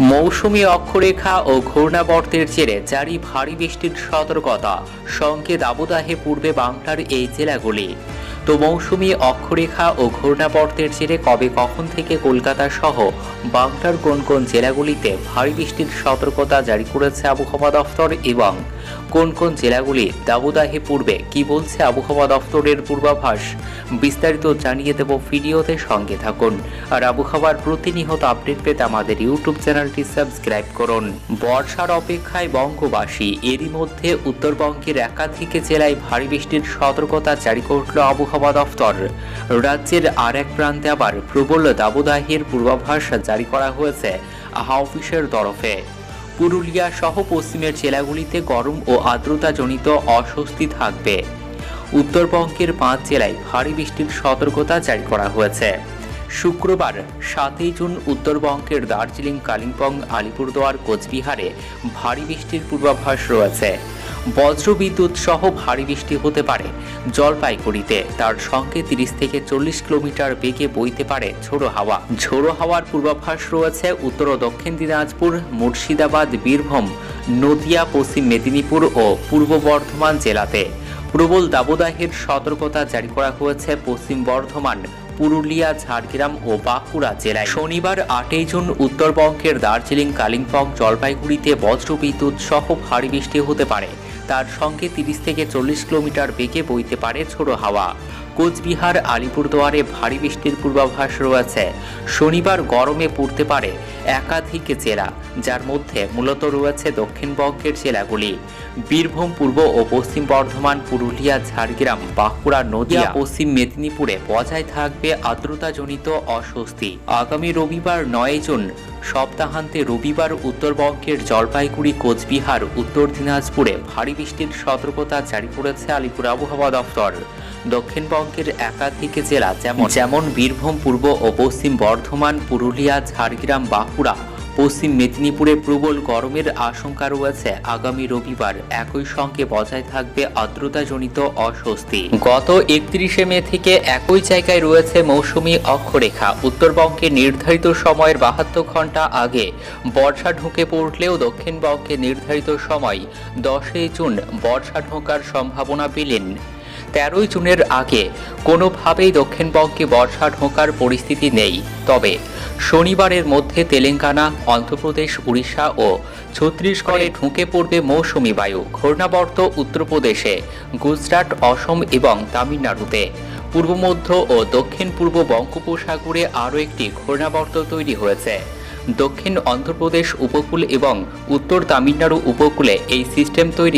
মৌসুমী অক্ষরেখা ও ঘূর্ণাবর্তের জেরে জারি ভারী বৃষ্টির সতর্কতা। সঙ্গে দাবদাহে পূর্বে বাংলার এই জেলাগুলি। তো মৌসুমি অক্ষরেখা ও ঘূর্ণাবর্তের জেরে কবে কখন থেকে কলকাতা সহ বাংলার কোন কোন জেলাগুলিতে ভারী বৃষ্টির সতর্কতা জারি করেছে আবহাওয়া দফতর এবং কোন কোন জেলাগুলি দাবদাহে পূর্বে কি বলছে আবহাওয়া দফতরের পূর্বাভাস? বিস্তারিত জানিয়ে দেব ভিডিওতে সঙ্গে থাকুন। আর আবহাওয়ার প্রতিনিয়ত আপডেট পেতে আমাদের ইউটিউব চ্যানেলটি সাবস্ক্রাইব করুন। বর্ষার অপেক্ষায় বঙ্গবাসী, এরই মধ্যে উত্তরবঙ্গের একাধিক জেলায় ভারী বৃষ্টির সতর্কতা জারি করল আবহাওয়া দফতর রাজ্যের আর এক প্রান্তে আবার প্রবল দাবদাহের পূর্বাভাস জারি করা হয়েছে হাওয়া অফিসের তরফে। পুরুলিয়া সহ পশ্চিমের জেলাগুলিতে গরম ও আর্দ্রতাজনিত অস্বস্তি থাকবে। উত্তরবঙ্গের পাঁচ জেলায় ভারী বৃষ্টির সতর্কতা জারি করা হয়েছে। শুক্রবার সাতই জুন উত্তরবঙ্গের দার্জিলিং, কালিম্পং, আলিপুরদুয়ার, কোচবিহারে ভারী বৃষ্টির পূর্বাভাস রয়েছে। বজ্রবিদ্যুৎ সহ ভারী বৃষ্টি হতে পারে। জলপাইগুড়িতে তার সঙ্গে তিরিশ থেকে চল্লিশ কিলোমিটার বেগে বইতে পারে ঝোড়ো হাওয়া। ঝোড়ো হাওয়ার পূর্বাভাস রয়েছে উত্তর ও দক্ষিণ দিনাজপুর, মুর্শিদাবাদ, বীরভূম, নদিয়া, পশ্চিম মেদিনীপুর ও পূর্ব বর্ধমান জেলাতে। প্রবল দাবদাহের সতর্কতা জারি করা হয়েছে পশ্চিম বর্ধমান পুরুলিয়া, ঝাড়গ্রাম ও বাঁকুড়া জেলায়। শনিবার আটই জুন উত্তরবঙ্গের দার্জিলিং, কালিম্পং, জলপাইগুড়িতে বজ্রবিদ্যুৎ সহ ভারী বৃষ্টি হতে পারে। তার সঙ্গে তিরিশ থেকে চল্লিশ কিলোমিটার বেগে বইতে পারে ছোট হাওয়া। কোচবিহার, আলিপুরদুয়ারে ভারী বৃষ্টির পূর্বাভাস রয়েছে। শনিবার গরমে পড়তে পারে একাধিক জেলা যার মধ্যে মূলত রয়েছে দক্ষিণবঙ্গের জেলাগুলি। বীরভূম পূর্ব ও পশ্চিম বর্ধমান পুরুলিয়া ঝাড়গ্রাম বাঁকুড়া নদিয়া পশ্চিম মেদিনীপুরে বজায় থাকবে আর্দ্রতাজনিত অস্বস্তি। আগামী রবিবার নয় জুন সপ্তাহান্তে রবিবার উত্তরবঙ্গের জলপাইগুড়ি কোচবিহার উত্তর দিনাজপুরে ভারী বৃষ্টির সতর্কতা জারি করেছে আলিপুর আবহাওয়া দফতর দক্ষিণবঙ্গের একাধিক জেলা যেমন যেমন বীরভূম পূর্ব ও পশ্চিম বর্ধমান পুরুলিয়া ঝাড়গ্রাম বাঁকুড়া পশ্চিম মেদিনীপুরে প্রবল গরমের আশঙ্কা রয়েছে। আগামী রবিবার একই সঙ্গে বজায় থাকবে আর্দ্রতাজনিত অস্বস্তি। গত একত্রিশে মে থেকে একই জায়গায় রয়েছে মৌসুমী অক্ষরেখা। উত্তরবঙ্গে নির্ধারিত সময়ের বাহাত্তর ঘণ্টা আগে বর্ষা ঢুকে পড়লেও দক্ষিণবঙ্গে নির্ধারিত সময় দশই জুন বর্ষা ঢোকার সম্ভাবনা পেলেন। তেরোই জুনের আগে কোনোভাবেই দক্ষিণবঙ্গে বর্ষা ঢোকার পরিস্থিতি নেই। তবে শনিবারের মধ্যে তেলেঙ্গানা, অন্ধ্রপ্রদেশ, উড়িষ্যা ও ছত্তিশগড়ে ঢুকে পড়বে মৌসুমি বায়ু। ঘূর্ণাবর্ত উত্তরপ্রদেশে, গুজরাট, অসম এবং তামিলনাড়ুতে। পূর্ব মধ্য ও দক্ষিণ পূর্ব বঙ্গোপসাগরে আরও একটি ঘূর্ণাবর্ত তৈরি হয়েছে। দক্ষিণ অন্ধ্রপ্রদেশ উপকূল এবং উত্তর তামিলনাড়ু উপকূলে এই সিস্টেম তৈরি